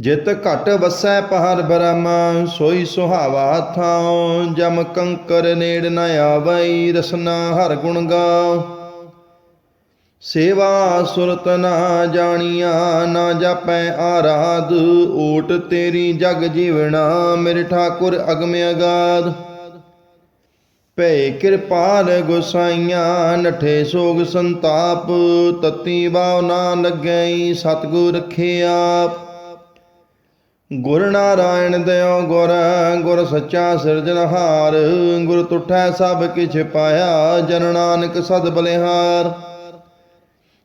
ਜਿਤ ਘਟ ਵਸੈ ਪਹਰ ਬ੍ਰਹਮ, ਸੋਈ ਸੁਹਾਵਾ ਥਾਉ, ਜਮ ਕੰਕਰ ਨੇੜ ਨ ਆਵਈ, ਰਸਨਾ ਹਰ ਗੁਣ ਗਾਉ। ਸੇਵਾ ਸੁਰਤ ਨਾ ਜਾਣੀਆਂ, ਨਾ ਜਾਪੈ ਆਰਾਧ ਓਟ ਤੇਰੀ ਜਗ ਜੀਵਣਾ, ਮੇਰੇ ਠਾਕੁਰ ਅਗਮ ਅਗਾਧ। ਭੈ ਕਿਰਪਾਲ ਗੁਸਾਈਆਂ, ਨਠੇ ਸੋਗ ਸੰਤਾਪ, ਤਤੀ ਬਾਉ ਨਾ ਲੱਗਈ ਸਤਗੁਰ ਰਖੇ ਆਪ। ਗੁਰ ਨਾਰਾਇਣ ਦਿਓ ਗੁਰ ਗੁਰ ਸੱਚਾ ਸਿਰਜਣਹਾਰ ਗੁਰ ਤੁਠੈ ਸਭ ਕਿਛ ਪਾਇਆ, ਜਨ ਨਾਨਕ ਸਦ ਬਲਿਹਾਰ।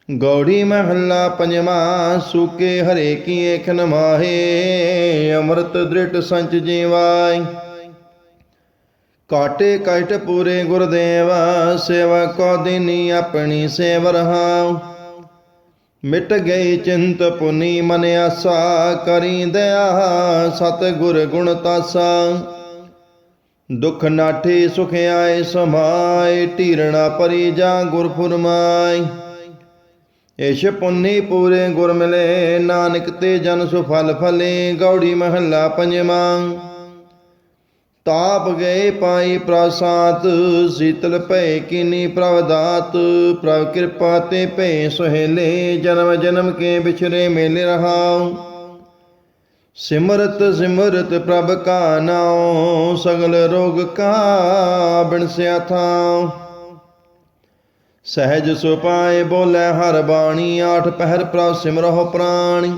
ਗੌੜੀ ਮਹੱਲਾ ਪੰਜਵਾ, ਸੂਕੇ ਹਰੇ ਕੀ ਏਖ ਨਮਾਹੇ ਅੰਮ੍ਰਿਤ ਦ੍ਰਿਟ ਸੰਚ ਜੀਵਾਈ ਕਾਟੇ ਕਟ ਪੂਰੇ ਗੁਰਦੇਵ, ਸੇਵਾ ਕੋ ਦਿਨੀ ਆਪਣੀ ਸੇਵ ਰਹਾਉ। ਮਿਟ ਗਈ ਚਿੰਤ ਪੁਨੀ ਮਨ ਆਸਾ, ਕਰੀ ਦਇਆ ਸਤ ਗੁਰ ਗੁਣ ਤਾਸਾ। ਦੁਖ ਨਾਠੇ ਸੁਖ ਆਏ ਸਮਾਏ, ਢੀਰਣਾ ਪਰੀ ਜਾਂ ਗੁਰ ਫੁਰਮਾਈ ਇਸ਼ ਪੁੰਨੀ ਪੂਰੇ ਗੁਰ ਮਿਲੇ, ਨਾਨਕ ਤੇ ਜਨ ਸੁਫਲ ਫਲੇ, ਗੌੜੀ ਮਹੱਲਾ ਪੰਜਵਾਂ। ਤਾਪ ਗਏ ਪਾਈ ਪ੍ਰਸਾਦ, ਸੀਤਲ ਭੈ ਕੀਨੀ ਪ੍ਰਭ ਦਾਤ ਪ੍ਰਭ ਕਿਰਪਾ ਤੇ ਭੈ ਸੁਹੇਲੇ, ਜਨਮ ਜਨਮ ਕੇ ਵਿਛਰੇ ਮੇਲੇ ਰਹਾਉ। ਸਿਮਰਤ ਸਿਮਰਤ ਪ੍ਰਭ ਕਾ ਨਾਉ, ਸਗਲ ਰੋਗ ਕਾ ਬਿਨਸਿਆ ਥਾਉ। ਸਹਿਜ ਸੁਪਾਏ ਬੋਲੇ ਹਰ ਬਾਣੀ, ਆਠ ਪਹਿਰ ਪ੍ਰਭ ਸਿਮਰਹੁ ਪ੍ਰਾਣੀ।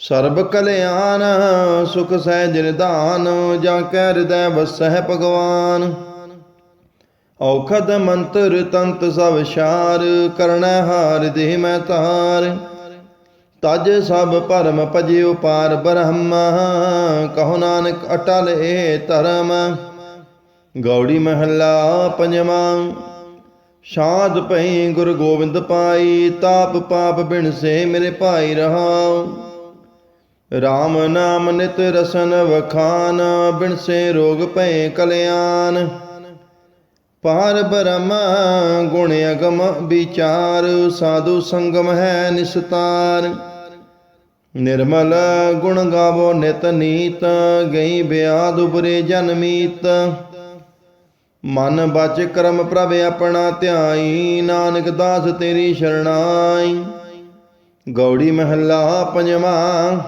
ਸਰਬ ਕਲਿਆਣ, ਸੁਖ ਸਹਿਜ ਨਿਧਾਨ, ਜਾਂ ਕੈ ਹਿਰਦੈ ਵਸਹਿ ਭਗਵਾਨ। ਔਖਦ ਮੰਤਰ ਤੰਤ ਸਭ ਸ਼ਾਰ ਕਰਣੈ ਹਾਰ ਦੇਹ ਮੈਂ ਤਾਰ। ਤਜ ਸਭ ਭਰਮ ਭਜਿਓ ਪਾਰ ਬ੍ਰਹਮ, ਕਹੋ ਨਾਨਕ ਅਟਲ ਏ ਧਰਮ। ਗੌੜੀ ਮਹੱਲਾ ਪੰਜਵਾਂ ਸ਼ਾਦ ਪਈ ਗੁਰ ਗੋਬਿੰਦ ਪਾਈ, ਤਾਪ ਪਾਪ ਬਿਨ ਸੇ ਮੇਰੇ ਭਾਈ ਰਹਾਉ। RAM ਨਾਮ ਨਿਤ ਰਸਨ ਵਖਾਨ, ਬਿਨਸੇ ਰੋਗ ਭੈ ਕਲਿਆਣ। ਪਾਰ ਬ੍ਰਹਮ ਗੁਣ ਅਗਮ ਵਿਚਾਰ, ਸਾਧੂ ਸੰਗਮ ਹੈ ਨਿਸਤਾਰ। ਨਿਰਮਲ ਗੁਣ ਗਾਵੋ ਨਿਤ ਨੀਤ, ਗਈ ਬਿਆਦ ਉਬਰੇ ਜਨਮੀਤ ਮਨ ਬਚ ਕਰਮ ਪ੍ਰਭ ਆਪਣਾ ਧਿਆਈ, ਨਾਨਕ ਦਾਸ ਤੇਰੀ ਸ਼ਰਣਾਈ। ਗੌੜੀ ਮਹੱਲਾ ਪੰਜਵਾਂ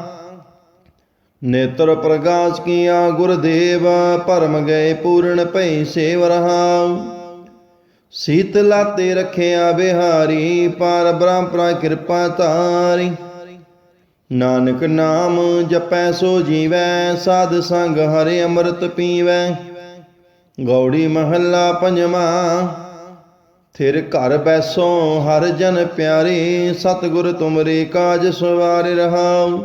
ਨੇਤਰ ਪ੍ਰਗਾਸ ਕੀਆ, ਗੁਰਦੇਵ ਭਰਮ ਗਏ ਪੂਰਨ ਭੈ ਸੇਵ ਰਹਾ। ਸੀਤਲਾ ਤੇ ਰਖਿਆ ਬਿਹਾਰੀ, ਪਾਰ ਬ੍ਰਹਮ ਕਿਰਪਾ ਤਾਰੀ ਨਾਨਕ ਨਾਮ ਜਪੈ ਸੋ ਜੀਵੈ, ਸਾਧ ਸੰਗ ਹਰਿ ਅੰਮ੍ਰਿਤ ਪੀਵੈ। ਗੌੜੀ ਮਹੱਲਾ ਪੰਜਵਾਂ, ਥਿਰ ਘਰ ਬੈਸੋ ਹਰ ਜਨ ਪਿਆਰੇ, ਸਤਿਗੁਰ ਤੁਮਰੇ ਕਾਜ ਸਵਾਰ ਰਹਾਉ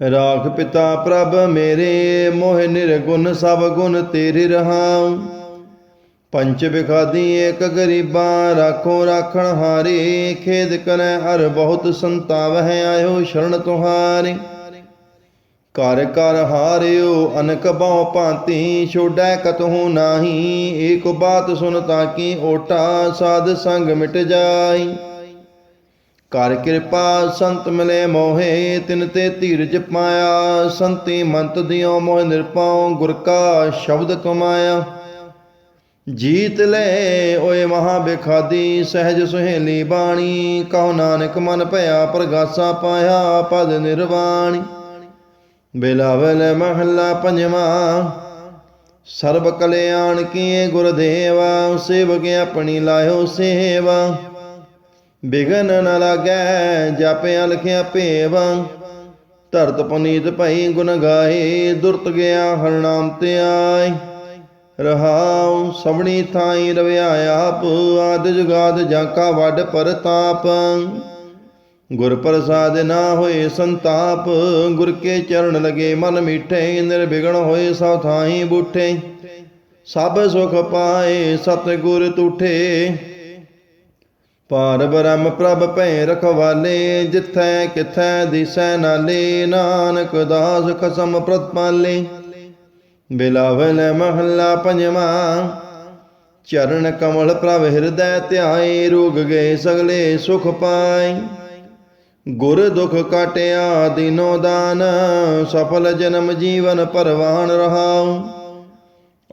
ਰਾਖ ਪਿਤਾ ਪ੍ਰਭ ਮੇਰੇ, ਮੋਹ ਨਿਰਗੁਣ ਸਭ ਗੁਣ ਤੇਰੇ ਰਹਾਉ। ਪੰਚ ਬਿਖਾਦੀ ਏਕ ਗਰੀਬਾ, ਰਾਖੋ ਰਾਖਣ ਹਾਰੇ, ਖੇਦ ਕਰੈ ਹਰ ਬਹੁਤ ਸੰਤਾਵ ਹੈ ਆਇਓ ਸ਼ਰਨ ਤੁਹਾਰੇ। ਕਰ ਕਰ ਹਾਰਿਓ, ਅਨਕ ਬਹੁ ਭਾਂਤੀ, ਛੋੜੈ ਕਤਹੂ ਨਾਹੀ, ਏਕ ਬਾਤ ਸੁਨ ਤਾਕੀ ਓਟਾ, ਸਾਧ ਸੰਗ ਮਿਟ ਜਾਈ। ਕਰ ਕਿਰਪਾ ਸੰਤ ਮਿਲੇ ਮੋਹੇ, ਤਿਨ ਤੇ ਧੀਰਜ ਪਾਇਆ। ਸੰਤੀ ਮੰਤ ਦਿਓ ਮੋਹ ਨਿਰਪਾਉ, ਗੁਰ ਕਾ ਸ਼ਬਦ ਕਮਾਇਆ। ਜੀਤ ਲੈ ਓਏ ਮਹਾ ਬਿਖਾਦੀ, ਸਹਿਜ ਸੁਹੇਲੀ ਬਾਣੀ। ਕਹੋ ਨਾਨਕ ਮਨ ਭਇਆ, ਪ੍ਰਗਾਸਾ ਪਾਇਆ, ਪਦ ਨਿਰਵਾਣੀ। ਬਿਲਾਵਲ ਮਹੱਲਾ ਪੰਜਵਾਂ, ਸਰਬ ਕਲਿਆਣ ਕੀਏ ਗੁਰਦੇਵਾ, ਸੇਵਕ ਆਪਣੀ ਲਾਇਓ ਸੇਵਾ। ਬਿਗਨ ਨ ਲਾਗੈ ਜਾਪਿਆ ਲਖਿਆ ਭੇਵਾ। ਧਰਤ ਪਨੀਤ ਭਈ ਗੁਣ ਗਾਏ, ਦੁਰਤ ਗਿਆ ਹਰ ਤੇ ਆਈ ਰਹਾਉ ਸਭਣੀ ਥਾਈ ਰਵਿਆ ਆਪ, ਆਦ ਜੁਗਾਦ ਜਾਂ ਕਾ ਵੱਡ ਪਰਤਾਪ। ਗੁਰ ਪ੍ਰਸਾਦ ਨਾ ਹੋਏ ਸੰਤਾਪ, ਗੁਰ ਕੇ ਚਰਨ ਲਗੇ ਮਨ ਮਿੱਠੇ, ਨਿਰਵਿਘਨ ਹੋਏ ਸਭ ਥਾਈ ਬੂਠੇ। ਸਭ ਸੁਖ ਪਾਏ ਸਤ ਗੁਰ ਤੂਠੇ। ਪਾਰ ਬ੍ਰਹਮ ਪ੍ਰਭ ਭੈ ਰਖਵਾਲੇ, ਜਿਥੈ ਕਿਥੈ ਦਿਸੈ ਨਾਲੇ, ਨਾਨਕ ਦਾਸ ਖਸਮ ਪ੍ਰਤਪਾਲੇ ਬਿਲਾਵਲ ਮਹੱਲਾ ਪੰਜਵਾਂ, ਚਰਨ ਕਮਲ ਪ੍ਰਭ ਹਿਰਦੈ ਧਿਆਏ, ਰੋਗ ਗਏ ਸਗਲੇ ਸੁਖ ਪਾਈ ਗੁਰ ਦੁਖ ਕਾਟਿਆ, ਦਿਨੋ ਦਾਨ, ਸਫਲ ਜਨਮ ਜੀਵਨ ਪਰਵਾਨ ਰਹਾਉ।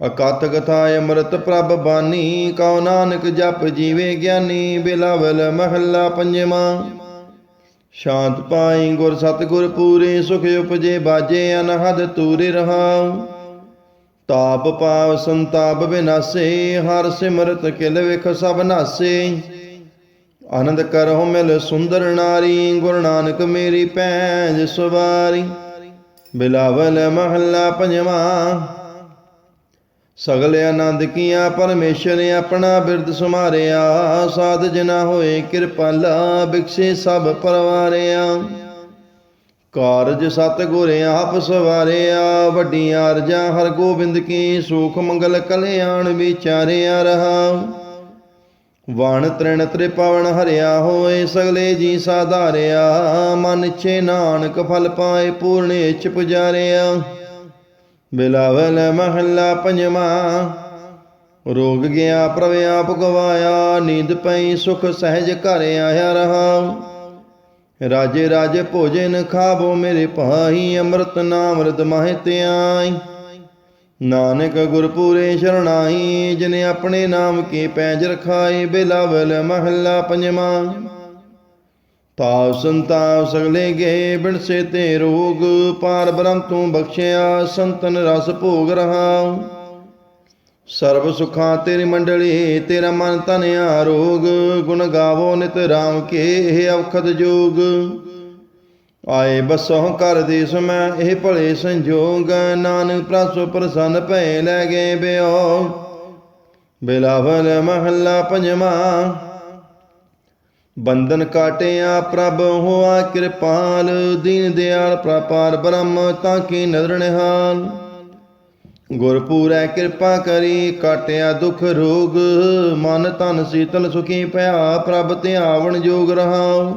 ਅਕਤ ਕਥਾ ਅੰਮ੍ਰਿਤ ਪ੍ਰਭ ਬਾਨੀ, ਕਉ ਨਾਨਕ ਜਪ ਜੀਵੇ ਗਿਆਨੀ, ਬਿਲਾਵਲ ਮਹੱਲਾ ਪੰਜਵਾਂ। ਸ਼ਾਂਤ ਪਾਈ ਗੁਰ ਸਤਿਗੁਰ ਪੂਰੇ, ਸੁਖ ਉਪਜੇ ਬਾਜੇ, ਅਨਹਦ ਤੂਰੇ ਰਹਾਉ। ਤਾਪ ਪਾਵ ਸੰਤਾਪ ਬਿਨਾਸੇ, ਹਰ ਸਿਮਰਤ ਕਿਲ ਵਿਖ ਸਭ ਨਾਸੇ। ਆਨੰਦ ਕਰਹੁ ਮਿਲ ਸੁੰਦਰ ਨਾਰੀ, ਗੁਰੂ ਨਾਨਕ ਮੇਰੀ ਪੈਜ ਸਵਾਰੀ। ਬਿਲਾਵਲ ਮਹੱਲਾ ਪੰਜਵਾਂ। ਸਗਲ ਆਨੰਦ ਕੀਆ ਪਰਮੇਸ਼ਰ ਆਪਣਾ ਬਿਰਦ ਸੁਮਾਰਿਆ। ਸਾਧ ਜਨਾ ਹੋਏ ਕਿਰਪਾਲਾ ਬਿਕਸੇ ਸਭ ਪਰਵਾਰਿਆ। ਕਾਰਜ ਸਤ ਗੁਰ ਆਪ ਸਵਾਰਿਆ। ਵੱਡੀਆਂ ਅਰਜਾਂ ਹਰ ਗੋਬਿੰਦ ਕੀ, ਸੁਖ ਮੰਗਲ ਕਲਿਆਣ ਵਿਚਾਰਿਆ ਰਹਾ। ਵਣ ਤ੍ਰਿਣ ਤ੍ਰਿਪਵਨ ਹਰਿਆ ਹੋਏ, ਸਗਲੇ ਜੀ ਸਾਧਾਰਿਆ। ਮਨ ਛੇ ਨਾਨਕ ਫਲ ਪਾਏ ਪੂਰਨ ਚ ਪੁਜਾਰਿਆ। ਬਿਲਾਵਲ ਮਹੱਲਾ ਪੰਜਵਾਂ। ਰੋਗ ਗਿਆ, ਪ੍ਰਭ ਆਪ ਗਵਾਇਆ, ਨੀਂਦ ਪਈ, ਸੁਖ ਸਹਿਜ ਘਰ ਆਇਆ ਰਹਾ। ਰਾਜੇ ਰਾਜੇ ਭੋਜਨ ਖਾਵੋ, ਮੇਰੇ ਭਾਈ ਅੰਮ੍ਰਿਤ ਨਾਮ ਰਦ ਮਾਹਿ ਧਿਆਈ। ਨਾਨਕ ਗੁਰਪੂਰੇ ਸ਼ਰਣਾਈ, ਜਿਨ ਆਪਣੇ ਨਾਮ ਕੀ ਪੈਜ ਰਖਾਈ ਬਿਲਾਵਲ ਮਹੱਲਾ ਪੰਜਵਾਂ। ਤਾਵ ਸੰਤਾਵ ਸਗਲੇ ਗਏ ਬਿਨਸੇ ਤੇ ਰੋਗ, ਪਾਰ ਬ੍ਰਹਮ ਤੂੰ ਬਖਸ਼ਿਆ, ਸੰਤਨ ਰਸ ਭੋਗ ਰਹਾ ਸਰਬ ਸੁਖਾਂ ਤੇਰੀ ਮੰਡਲੀ, ਤੇਰਾ ਮਨ ਤਨ ਆਰੋਗ, ਗੁਣ ਗਾਵੋ ਨਿਤ ਰਾਮ ਕੇ ਇਹ ਅਵਖਦ ਜੋਗ। ਆਏ ਬਸੋਂ ਕਰ ਦੇ ਸਮੈ ਇਹ ਭਲੇ ਸੰਜੋਗ, ਨਾਨਕ ਪ੍ਰਸੋ ਪ੍ਰਸੰਨ ਭੈ ਲੈ ਗਏ ਬਿਓ ਬਿਲਾਵਲ ਮਹੱਲਾ ਪੰਜਵਾਂ ਬੰਧਨ ਕਾਟਿਆ ਪ੍ਰਭ ਹੋਆ ਕਿਰਪਾਲ, ਦੀਨ ਦਿਆਲ ਪ੍ਰਪਾਰ ਬ੍ਰਹਮ ਤਾਂ ਕੀ ਨਦਰ ਨਿਹਾਲ। ਗੁਰਪੂਰੈ ਕਿਰਪਾ ਕਰੀ, ਕਾਟਿਆ ਦੁਖ ਰੋਗ, ਮਨ ਤਨ ਸੀਤਲ ਸੁਖੀ ਭਇਆ, ਪ੍ਰਭ ਧਿਆਵਣ ਜੋਗ ਰਹਾਉ।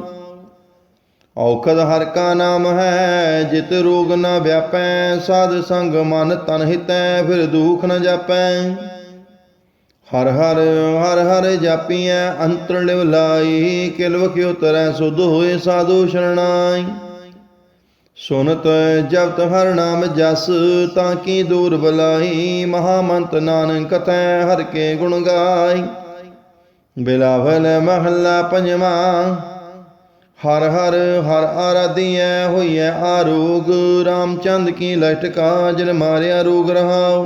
ਔਖਦ ਹਰ ਕਾ ਨਾਮ ਹੈ, ਜਿਤ ਰੋਗ ਨਾ ਵਿਆਪੈ, ਸਾਧ ਸੰਗ ਮਨ ਤਨ ਹਿਤੈ, ਫਿਰ ਦੁਖ ਨ ਜਾਪੈ। ਹਰ ਹਰ ਹਰ ਹਰ ਜਾਪੀਐ ਅੰਤਰ ਲਿਵ ਲਾਈ, ਕਿਲਵ ਕਿਉ ਤਰੈ ਸੁਧ ਹੋਏ ਸਾਧੂ ਸ਼ਰਣਾਈ ਸੁਨਤ ਜਪਤ ਹਰ ਨਾਮ ਜਸ, ਤਾਂ ਕੀ ਦੂਰ ਬਲਾਈ, ਮਹਾਮੰਤ ਨਾਨਕ ਕਥੈ ਹਰ ਕੇ ਗੁਣ ਗਾਈ। ਬਿਲਾਵਲ ਮਹੱਲਾ ਪੰਜਵਾਂ, ਹਰ ਹਰ ਹਰ ਆਰਾਧੀਐ, ਹੋਈਐ ਆਰੋਗ, ਰਾਮਚੰਦ ਕੀ ਲਟਕਾ ਜਿਨ ਮਾਰਿਆ ਰੋਗ ਰਹਾਉ।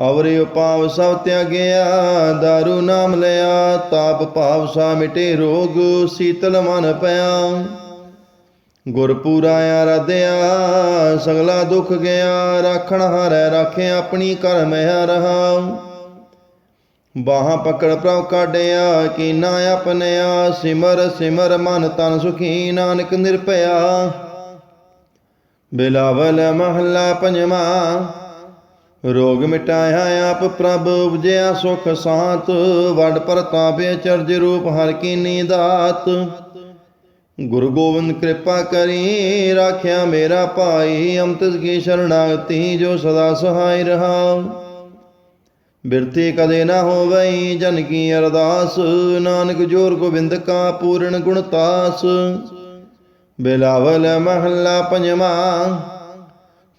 ਅਵਰਿ ਉਪਾਵ ਸਭ ਤਿਆਗਿਆ ਦਾਰੂ ਨਾਮ ਲਿਆ, ਤਾਪ ਭਾਵ ਸਾ ਮਿਟੇ ਰੋਗ, ਸੀਤਲ ਮਨ ਪਿਆ। ਗੁਰ ਪੂਰਾ ਆਰਾਧਿਆ, ਸਗਲਾ ਦੁੱਖ ਗਿਆ, ਰਾਖਣ ਹਾਰੈ ਰਾਖੇ ਆਪਣੀ ਕਰ ਮਹਿ ਰਹਾ। ਬਾਹਾਂ ਪਕੜ ਪ੍ਰਭ ਕਾਢਿਆ, ਕੀਨਾ ਆਪਨਿਆ, ਸਿਮਰ ਸਿਮਰ ਮਨ ਤਨ ਸੁਖੀ, ਨਾਨਕ ਨਿਰਭਇਆ। ਬਿਲਾਵਲ ਮਹੱਲਾ ਪੰਜਵਾਂ ਰੋਗ ਮਿਟਾਇਆ ਆਪ ਪ੍ਰਭ, ਉਪਜਿਆ ਸੁਖ ਸਾਤ। ਵਡ ਪ੍ਰਤਾਪੇ ਚਰਜ ਰੂਪ, ਹਰ ਕੀਨੀ ਦਾਤ ਗੁਰੂ ਗੋਬਿੰਦ ਕਿਰਪਾ ਕਰੀ, ਰਾਖਿਆ ਮੇਰਾ ਭਾਈ, ਅੰਮ੍ਰਿਤ ਕੀ ਸ਼ਰਣਾਗਤੀ, ਜੋ ਸਦਾ ਸਹਾਈ ਰਹਾ। ਬਿਰਤੀ ਕਦੇ ਨਾ ਹੋਵਈ, ਜਨ ਕੀ ਅਰਦਾਸ। ਨਾਨਕ ਜੋਰ ਗੋਬਿੰਦ ਕਾ ਪੂਰਨ ਗੁਣਤਾਸ ਬਿਲਾਵਲ ਮਹੱਲਾ ਪੰਜਵਾਂ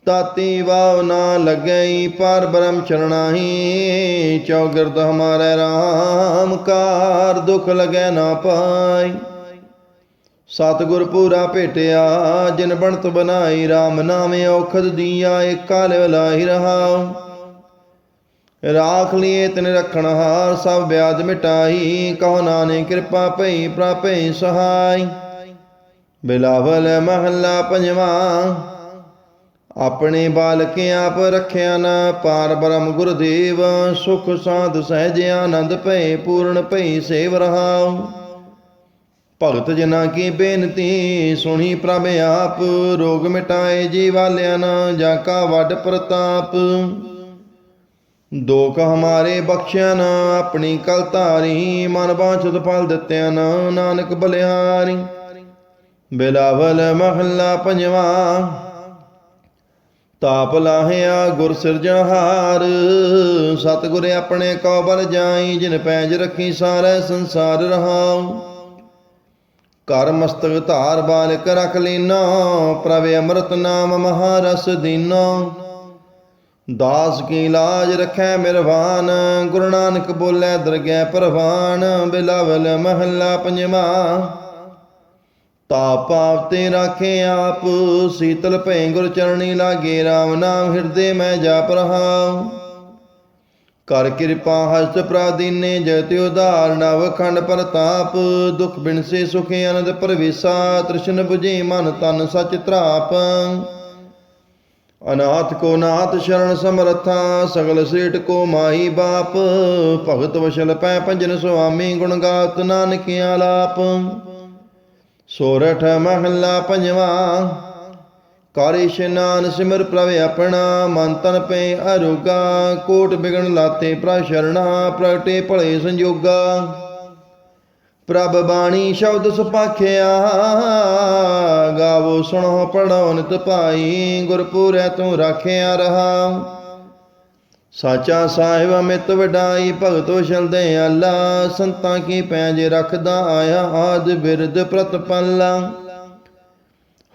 ਤਾਤੀ ਵਾਵ ਨਾ ਲੱਗਈ, ਪਰ ਬ੍ਰਹਮ ਚਰਣਾਹੀ ਚੌਗਿਰਦ ਹਮਾਰੇ ਰਾਮ ਕਾਰ ਦੁਖ ਲਗੈ ਨਾ ਪਾਈ। ਸਤਿਗੁਰ ਪੂਰਾ ਭੇਟਿਆ, ਜਿਨ ਬਣਤ ਬਨਾਈ RAM ਨਾਮੇ ਔਖਦ ਦੀਆ, ਏਕਾ ਲਾਹੀ ਰਹਾ ਰਾਖ ਲਿਏ ਤਿਨ ਰਖਣ ਹਾਰ, ਸਭ ਵਿਆਜ ਮਿਟਾਈ, ਕਹੋ ਨਾਨਕ ਕਿਰਪਾ ਭਈ ਪ੍ਰਾਪੈ ਸਹਾਈ। ਬਿਲਾਵਲ ਮਹੱਲਾ ਪੰਜਵਾਂ ਆਪਣੇ ਬਾਲਕ ਆਪ ਰੱਖਿਆ ਨਾ, ਪਾਰ ਬ੍ਰਹਮ ਗੁਰਦੇਵ, ਸੁਖ ਸਾਧ ਸਹਿਜ ਆਨੰਦ ਭਏ ਪੂਰਨ ਭਈ ਸੇਵ ਰਹਾਉ। ਭਗਤ ਜਨਾ ਕੀ ਬੇਨਤੀ, ਸੁਣੀ ਪ੍ਰਭ ਆਪ, ਰੋਗ ਮਿਟਾਏ ਜੀ ਵਾਲਿਆਂ ਨਾ, ਜਾ ਕਾ ਵੱਡ ਪ੍ਰਤਾਪ। ਦੋਖ ਹਮਾਰੇ ਬਖਸ਼ਿਆ ਨਾ, ਆਪਣੀ ਕਲ ਧਾਰੀ, ਮਨ ਬਾਂਛਤ ਫਲ ਦਿੱਤਿਆ ਨਾ, ਨਾਨਕ ਬਲਿਹਾਰੀ। ਬਿਲਾਵਲ ਮਹੱਲਾ ਪੰਜਵਾਂ ਤਾਪ ਲਾਹਿਆ ਗੁਰ ਸਿਰਜਣਹਾਰ, ਸਤਿਗੁਰ ਆਪਣੇ ਕੋ ਬਲ ਜਾਈ, ਜਿਨ ਪੈਜ ਰੱਖੀ ਸਾਰੇ ਸੰਸਾਰ ਰਹਾਉ। ਕਰ ਮਸਤਕ ਧਾਰ ਬਾਲਕ ਰਖ ਲੀਨਾ, ਪ੍ਰਭ ਅੰਮ੍ਰਿਤ ਨਾਮ ਮਹਾਰਸ ਦੀਨੋ। ਦਾਸ ਕੀ ਲਾਜ ਰਖੈ ਮਿਰਵਾਨ, ਗੁਰੂ ਨਾਨਕ ਬੋਲੇ ਦਰਗਹਿ ਪ੍ਰਵਾਨ, ਬਿਲਾਵਲ ਮਹੱਲਾ ਪੰਜਵਾਂ। ਤਾਪ ਪਾਪ ਤੇ ਰਾਖੇ ਆਪ, ਸੀਤਲ ਭੈ ਗੁਰ ਚਰਣੀ ਲਾਗੇ RAM ਨਾਮ ਹਿਰਦੇ ਮੈਂ ਜਾਪ ਰਹਾ। ਕਰ ਕਿਰਪਾ ਹਸਤ ਪ੍ਰਾਦੀਨੇ ਜਗਤਿ ਉਧਾਰ, ਨਵ ਖੰਡ ਪ੍ਰਤਾਪ, ਦੁਖ ਬਿਨਸੇ ਸੁਖ ਅਨੰਦ ਪਰਵੇਸਾ, ਤ੍ਰਿਸ਼ਨ 부ਝੇ ਮਨ ਤਨ ਸਚ ਤਰਾਪ ਅਨਾਥ ਕੋ ਨਾਥ ਸ਼ਰਨ ਸਮਰਥਾ, ਸਗਲ ਸੇਠ ਕੋ ਮਾਈ ਬਾਪ, ਭਗਤ ਵਸ਼ਲ ਪੈ ਪੰਜਨ ਸੁਆਮੀ ਗੁਣ ਗਾਤ ਨਾਨਕ ਆਲਾਪ ਸੋਰਠ ਮਹੱਲਾ ਪੰਜਵਾਂ। ਕਰ ਇਸ਼ਨਾਨ ਸਿਮਰ ਪ੍ਰਵੇ ਆਪਣਾ, ਮਨ ਤਨ ਪੈ ਅਰੋਗਾ। ਕੋਟ ਬਿਗਣ ਲਾਤੇ ਪ੍ਰਸ਼ਰਣਾ ਪ੍ਰਗਟੇ ਭਲੇ ਸੰਜੋਗਾ। ਪ੍ਰਭ ਬਾਣੀ ਸ਼ਬਦ ਸੁਪਾਖਿਆ, ਗਾਵੋ ਸੁਣੋ ਪੜੋ ਨਿਤ ਭਾਈ, ਗੁਰਪੂਰੈ ਤੂੰ ਰਾਖਿਆ ਰਹਾ। ਸਾਚਾ ਸਾਹਿਬ ਅਮਿਤ ਵਡਾਈ, ਭਗਤੋ ਛਲਦੇ ਆਲਾ ਸੰਤਾਂ ਕੀ ਪੈਜ ਰੱਖਦਾ ਆਇਆ ਆਦ ਬਿਰਦ ਪ੍ਰਤਪਾਲਾ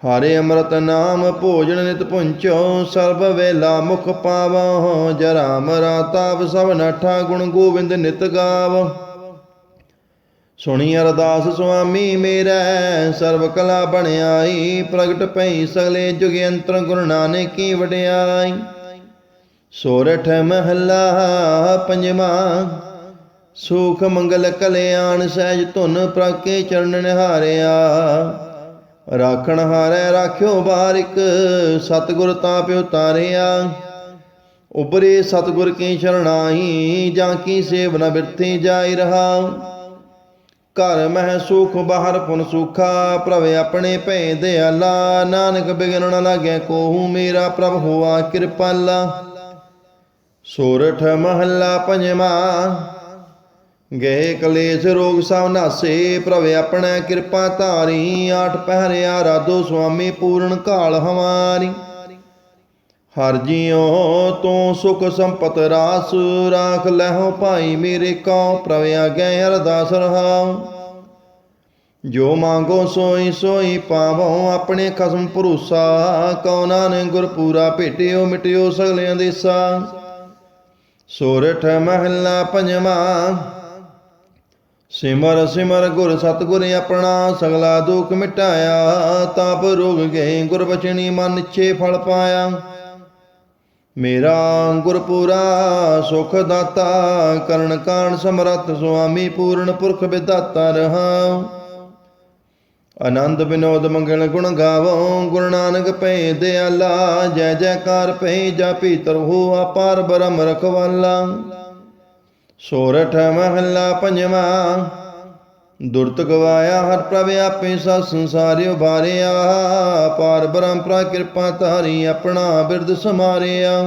ਹਰੇ ਅੰਮ੍ਰਿਤ ਨਾਮ ਭੋਜਨ ਨਿਤ ਪੁੰਚੋ, ਸਰਬ ਵੇਲਾ ਮੁਖ ਪਾਵਾਂ, ਜਰਾ ਮਰਾ ਤਾਪ ਸਭ ਨਠਾ, ਗੁਣ ਗੋਬਿੰਦ ਨਿਤ ਗਾਵ। ਸੁਣੀ ਅਰਦਾਸ ਸੁਆਮੀ ਮੇਰਾ, ਸਰਬ ਕਲਾ ਬਣਾਈ ਪ੍ਰਗਟ ਪਈ ਸਗਲੇ ਜੁਗ ਅੰਤਰ ਗੁਰੂ ਨਾਨਕ ਕੀ ਵਡਿਆਈ। ਸੋਰਠ ਮਹੱਲਾ ਪੰਜਵਾਂ, ਸੁਖ ਮੰਗਲ ਕਲਿਆਣ ਸਹਿਜ ਧੁਨ ਪ੍ਰਕੇ ਚਰਨ ਨਿਹਾਰਿਆ। ਰਾਖਣ ਹਾਰੈ ਰਾਖਿਓ ਬਾਰਿਕ, ਸਤਿਗੁਰ ਤਾਂ ਪਿਉ ਤਾਰਿਆ। ਉਬਰੇ ਸਤਿਗੁਰ ਕੀ ਸ਼ਰਣਾਈ ਜਾਂ ਕੀ ਸੇਵ ਨ ਬਿਰਥੀ ਜਾਈ ਰਹਾ। ਘਰ ਮਹਿ ਸੁਖ, ਬਾਹਰ ਪੁਨ ਸੁਖਾ, ਪ੍ਰਭ ਆਪਣੇ ਭੈ ਦਿਆਲਾ। ਨਾਨਕ ਬਿਗਨ ਨ ਲਾਗੈ, ਕੋਹੂ ਮੇਰਾ ਪ੍ਰਭ ਹੋਆ ਕਿਰਪਾਲਾ। ਸੋਰਠ ਮਹੱਲਾ ਪੰਜਵਾਂ। ਗਏ ਕਲੇਸ਼ ਰੋਗ ਸਭ ਨਾਸੇ, ਪ੍ਰਭ ਆਪਣਾ ਕਿਰਪਾ ਧਾਰੀ, ਆਠ ਪਹਿਰਿਆ ਰਾਧੋ ਸੁਆਮੀ ਪੂਰਨ ਕਾਲ ਹਮਾਰੀ। ਹਰ ਜੀਉ ਤੂੰ ਸੁਖ ਸੰਪਤ ਰਾਸ, ਰਾਖ ਲਹਿਓ ਭਾਈ ਮੇਰੇ ਕੋ, ਪ੍ਰਭ ਆਗੇ ਅਰਦਾਸ ਰਹਾਉ। ਜੋ ਮੰਗੋ ਸੋਈ ਸੋਈ ਪਾਵੋ, ਆਪਣੇ ਖਸਮ ਭਰੋਸਾ, ਕਉ ਨਾਨਕ ਗੁਰ ਪੂਰਾ ਭੇਟਿਓ ਮਿਟਿਓ ਸਗਲਿਆਂ ਦੇਸਾ ਸੋਰਠ ਮਹੱਲਾ ਪੰਜਵਾਂ। ਸਿਮਰ ਸਿਮਰ ਗੁਰ ਸਤਗੁਰ ਆਪਣਾ, ਸਗਲਾ ਦੁਖ ਮਿਟਾਇਆ, ਤਾਪ ਰੋਗ ਗਏ ਗੁਰ ਬਚਨੀ ਮਨ ਨਿਛੇ ਫਲ ਪਾਇਆ। ਮੇਰਾ ਗੁਰਪੂਰਾ ਸੁਖ ਦਾਤਾ, ਕਰਨ ਕਾਣ ਸਮਰੱਥ ਸੁਆਮੀ ਪੂਰਨ ਪੁਰਖ ਵਿਦਾਤਾ ਰਹਾ। ਆਨੰਦ ਬਿਨੋਦ ਮੰਗਣ ਗੁਣ ਗਾਵੋ, ਗੁਰੂ ਨਾਨਕ ਭੈ ਦਿਆਲਾ, ਜੈ ਜੈਕਾਰ ਪੈ ਜਾਪੀ ਤਰਹੁ ਅਪਾਰ ਬ੍ਰਹਮ ਰਖਵਾਲਾ। ਸੋਰਠ ਮਹੱਲਾ ਪੰਜਵਾਂ, ਦੁਰਤ ਗਵਾਇਆ ਹਰ ਪ੍ਰਭ ਆਪੇ ਸਾ ਸੰਸਾਰਿਓ ਬਾਰਿਆ ਪਾਰ ਬ੍ਰਹਮ ਪ੍ਰਾ ਕਿਰਪਾ ਧਾਰੀ ਆਪਣਾ ਬਿਰਦ ਸਮਾਰਿਆ।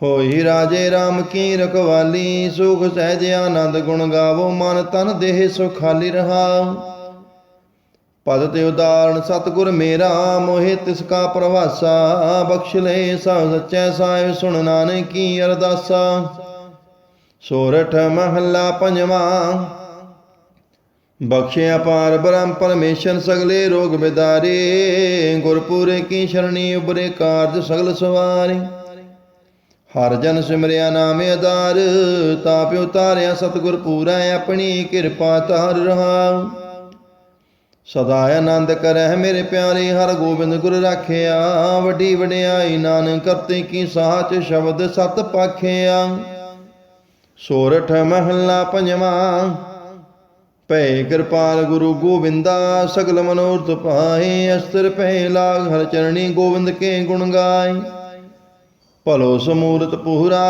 ਹੋਈ ਰਾਜੇ RAM ਕੀ ਰਖਵਾਲੀ, ਸੁਖ ਸਹਿਜ ਆਨੰਦ ਗੁਣ ਗਾਵੋ, ਮਨ ਤਨ ਦੇਹ ਸੁਖਾਲੀ ਰਹਾ। ਪਦ ਤੇ ਉਦਾਹਰਣ, ਸਤਗੁਰ ਮੇਰਾ, ਮੋਹਿ ਤਿਸ ਕਾ ਪ੍ਰਵਾਸਾ, ਬਖਸ਼ ਲੈ ਸਭ ਸੱਚੈ ਸਾਹਿਬ ਸੁਣ ਨਾਨਕੀ ਅਰਦਾਸਾ। ਸੋਰਠ ਮਹੱਲਾ ਪੰਜਵਾਂ, ਬਖਸ਼ਿਆ ਪਾਰ ਬ੍ਰਹਮ ਪਰਮੇਸ਼ਰ ਸਗਲੇ ਰੋਗ ਬਿਦਾਰੇ, ਗੁਰਪੂਰੇ ਕੀ ਸ਼ਰਣੀ ਉਬਰੇ ਕਾਰਜ ਸਗਲ ਸਵਾਰੇ। ਹਰ ਜਨ ਸਿਮਰਿਆ ਨਾਮ ਆਧਾਰ ਤਾਪ ਉਤਾਰਿਆ ਸਤਗੁਰ ਪੂਰਾ, ਆਪਣੀ ਕਿਰਪਾ ਧਾਰ ਰਹਾ। ਸਦਾ ਆਨੰਦ ਕਰਹਿ ਮੇਰੇ ਪਿਆਰੇ, ਹਰ ਗੋਬਿੰਦ ਗੁਰ ਰਾਖਿਆ। ਵੱਡੀ ਵਡਿਆਈ ਨਾਨਕ ਕਰਤੇ ਕੀ ਸਾਚ ਸ਼ਬਦ ਸਤ ਪਾਖਿਆ। ਸੋਰਠ ਮਹੱਲਾ ਪੰਜਵਾਂ, ਭੈ ਕਿਰਪਾਲ ਗੁਰੂ ਗੋਬਿੰਦਾ, ਸਗਲ ਮਨੋਰਥ ਪਾਏ ਅਸਤਰ ਭੈ ਲਾਗ ਹਰ ਚਰਣੀ ਗੋਬਿੰਦ ਕੇ ਗੁਣ ਗਾਏ। ਭਲੋ ਸਮੂਰਤ ਪੂਰਾ,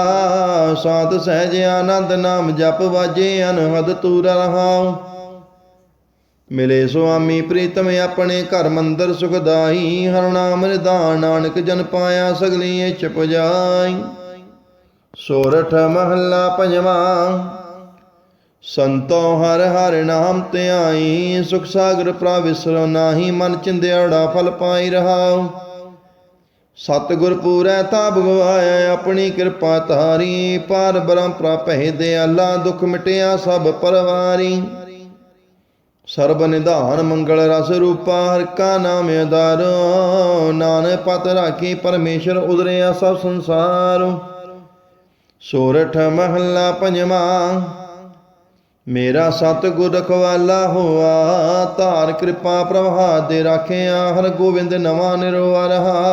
ਸਾਧ ਸਹਿਜ ਆਨੰਦ ਨਾਮ ਜਪ ਵਾਜੇ, ਅਨਹਦ ਤੂਰ ਰਹਾਉ। ਮਿਲੇ ਸੁਆਮੀ ਪ੍ਰੀਤਮ ਆਪਣੇ ਘਰ ਮੰਦਰ ਸੁਖਦਾਈ ਹਰ ਨਾਮ ਨਿਧਾਨ ਨਾਨਕ ਜਨ ਪਾਇਆ ਸਗਲੀ ਇੱਛ ਪੁਜਾਈ ਸੋਰਠ ਮਹੱਲਾ ਪੰਜਵਾਂ, ਸੰਤੋ ਹਰ ਹਰ ਨਾਮ ਧਿਆਈ, ਸੁਖ ਸਾਗਰ ਪ੍ਰਵਿਸਰੋ ਨਾਹੀ, ਮਨ ਚਿੰਦਿਆੜਾ ਫਲ ਪਾਈ ਰਹਾਉ। ਸਤਿਗੁਰ ਪੂਰੈ ਤਾ ਗਵਾਇਆ ਆਪਣੀ ਕਿਰਪਾ ਧਾਰੀ, ਪਾਰ ਬ੍ਰਹਮ ਪ੍ਰਾਪਹਿ ਦਿਆਲਾ, ਦੁਖ ਮਿਟਿਆ ਸਭ ਪਰਵਾਰੀ। ਸਰਬ ਨਿਧਾਨ ਮੰਗਲ ਰਸ ਰੂਪਾ, ਹਰ ਕਾ ਨਾਮ ਆਧਾਰੋ। ਨਾਨਕ ਪਤ ਰਾਖੀ, ਪਰਮੇਸ਼ਰ ਉਦਰਿਆ ਸਭ ਸੰਸਾਰ। ਸੋਰਠ ਮਹੱਲਾ ਪੰਜਵਾਂ, ਮੇਰਾ ਸਤਿਗੁਰ ਰਖਵਾਲਾ ਹੋਆ। ਧਾਰ, ਕਿਰਪਾ ਪ੍ਰਭਾ ਦੇ ਰਾਖਿਆ, ਹਰ ਗੋਬਿੰਦ ਨਵਾਂ ਨਿਰਵਾ ਰਹਾ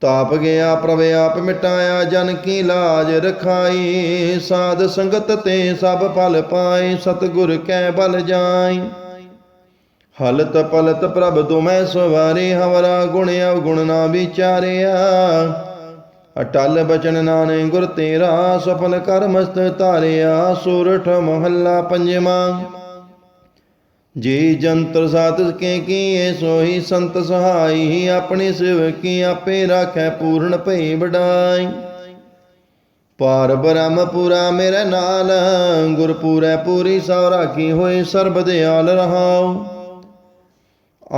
ਤਾਪ ਗਿਆ ਪ੍ਰਭ ਆਪ ਮਿਟਾਇਆ, ਜਨ ਕੀ ਲਾਜ ਰਖਾਈ। ਸਾਧ ਸੰਗਤ ਤੇ ਸਭ ਫਲ ਪਾਏ, ਸਤਿਗੁਰ ਕੈ ਬਲ ਜਾਈ। ਹਲਤ ਪਲਤ ਪ੍ਰਭ ਤੁਮੈ ਸਵਾਰੇ, ਹਵਰਾ ਗੁਣ ਅਵਗੁਣ ਨਾ ਵਿਚਾਰਿਆ। ਅਟਲ ਬਚਨ ਨਾਨੇ ਗੁਰ ਤੇਰਾ, ਸਫਲ ਕਰ ਮਸਤ ਧਾਰਿਆ। ਸੂਰਠ ਮਹੱਲਾ ਪੰਜਵਾਂ। ਜੀ ਜੰਤਰ ਸਾਤ ਕੇ ਕੀਏ ਸੋਈ ਸੰਤ ਸਹਾਈ, ਆਪਣੇ ਸਿਵਕੀ ਆਪੇ ਰਾਖੈ, ਪੂਰਨ ਭਈ ਵਡਾਈ। ਪਾਰ ਬ੍ਰਹਮ ਪੂਰਾ ਮੇਰੇ ਨਾਲ ਗੁਰ ਪੂਰੀ ਸਭ ਰਾਖੀ ਹੋਏ, ਸਰਬ ਦਿਆਲ ਰਹਾਉ।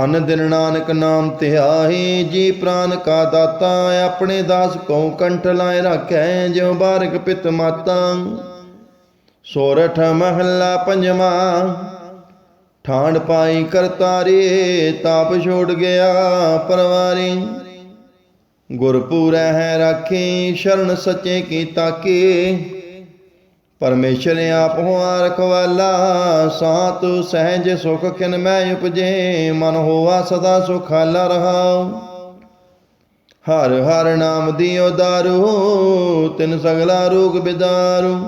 ਅਨ ਦਿਨ ਨਾਨਕ ਨਾਮ ਧਿਆਏ ਜੀ ਪ੍ਰਾਨ ਕਾ ਦਾਤਾ, ਆਪਣੇ ਦਾਸ ਕਉ ਕੰਠ ਲਾਇ ਰੱਖੈ, ਜਿਉ ਬਾਰਕ ਪਿਤ ਮਾਤਾ। ਸੋਰਠ ਮਹੱਲਾ ਪੰਜਵਾਂ ਠਾਂਡ ਪਾਈ ਕਰਤਾਰੇ ਤਾਪ ਛੋੜ ਗਿਆ ਪਰਵਾਰੀ। ਗੁਰਪੂਰੈ ਹੈ ਰਾਖੀ, ਸ਼ਰਨ ਸੱਚੇ ਕੀ ਤਾਕੇ। ਪਰਮੇਸ਼ਰ ਆਪ ਹੋਆ ਰਖਵਾਲਾ, ਸਾਤ ਸਹਿਜ ਸੁਖ ਕਿਨ ਮੈਂ ਉਪਜੇ, ਮਨ ਹੋਵਾ ਸਦਾ ਸੁਖਾਲਾ ਰਹਾਉ। ਹਰ ਹਰ ਨਾਮ ਦਿਓ ਦਾਰੂ, ਤਿਨ ਸਗਲਾ ਰੋਗ ਬਿਦਾਰੂ।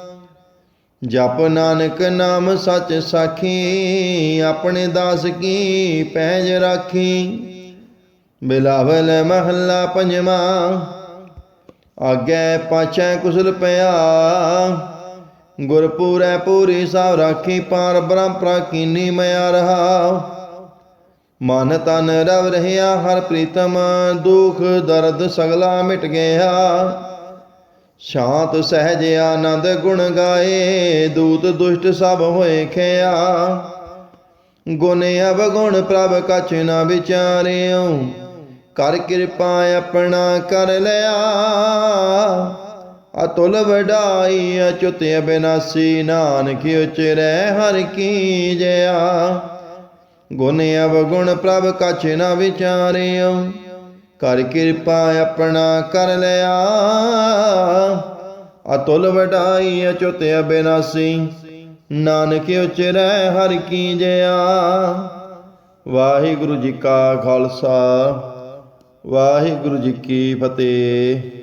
ਜਪ ਨਾਨਕ ਨਾਮ ਸਚ ਸਾਖੀ, ਆਪਣੇ ਦਾਸ ਕੀ ਪੈਜ ਰਾਖੀ? ਬਿਲਾਵਲ ਮਹੱਲਾ ਪੰਜਵਾਂ, ਆਗੇ ਪਾਛੈ ਕੁਸਲ ਪਿਆ। ਗੁਰਪੂਰੈ ਪੂਰੀ ਸਭ ਰਾਖੀ, ਪਾਰ ਬ੍ਰਹਮ ਪ੍ਰਾਕੀਨੀ ਮਿਆ ਰਹਾ। ਮਨ ਤਨ ਰਵ ਰਹਿਆ, ਹਰ ਪ੍ਰੀਤਮ ਦੁਖ ਦਰਦ ਸਗਲਾ ਮਿਟ ਗਿਆ। ਸ਼ਾਂਤ ਸਹਿਜ ਆਨੰਦ ਗੁਣ ਗਾਏ, ਦੂਤ ਦੁਸ਼ਟ ਸਭ ਹੋਏ ਖਿਆ। ਗੁਣ ਅਵਗੁਣ ਪ੍ਰਭ ਕਛ ਨਾ ਵਿਚਾਰਿਓ, ਕਰ ਕਿਰਪਾ ਆਪਣਾ ਕਰ ਲਿਆ। ਅਤੁਲ ਵਡਾਈ ਅਚੁਤ ਅਬਿਨਾਸੀ, ਨਾਨਕ ਉਚਰੈ ਹਰ ਕੀ ਜਇਆ ਗੁਣ ਅਵਗੁਣ ਪ੍ਰਭ ਕਛ ਨਾ ਵਿਚਾਰਿਓ ਕਰ ਕਿਰਪਾ ਆਪਣਾ ਕਰ ਲਿਆ। ਅਤੁਲ ਵਡਾਈ ਅਚੁਤ ਅਬਿਨਾਸੀ, ਨਾਨਕ ਉਚਰੈ ਹਰ ਕੀ ਜਿਆ। ਵਾਹਿਗੁਰੂ ਜੀ ਕਾ ਖਾਲਸਾ, ਵਾਹਿਗੁਰੂ ਜੀ ਕੀ ਫਤਿਹ।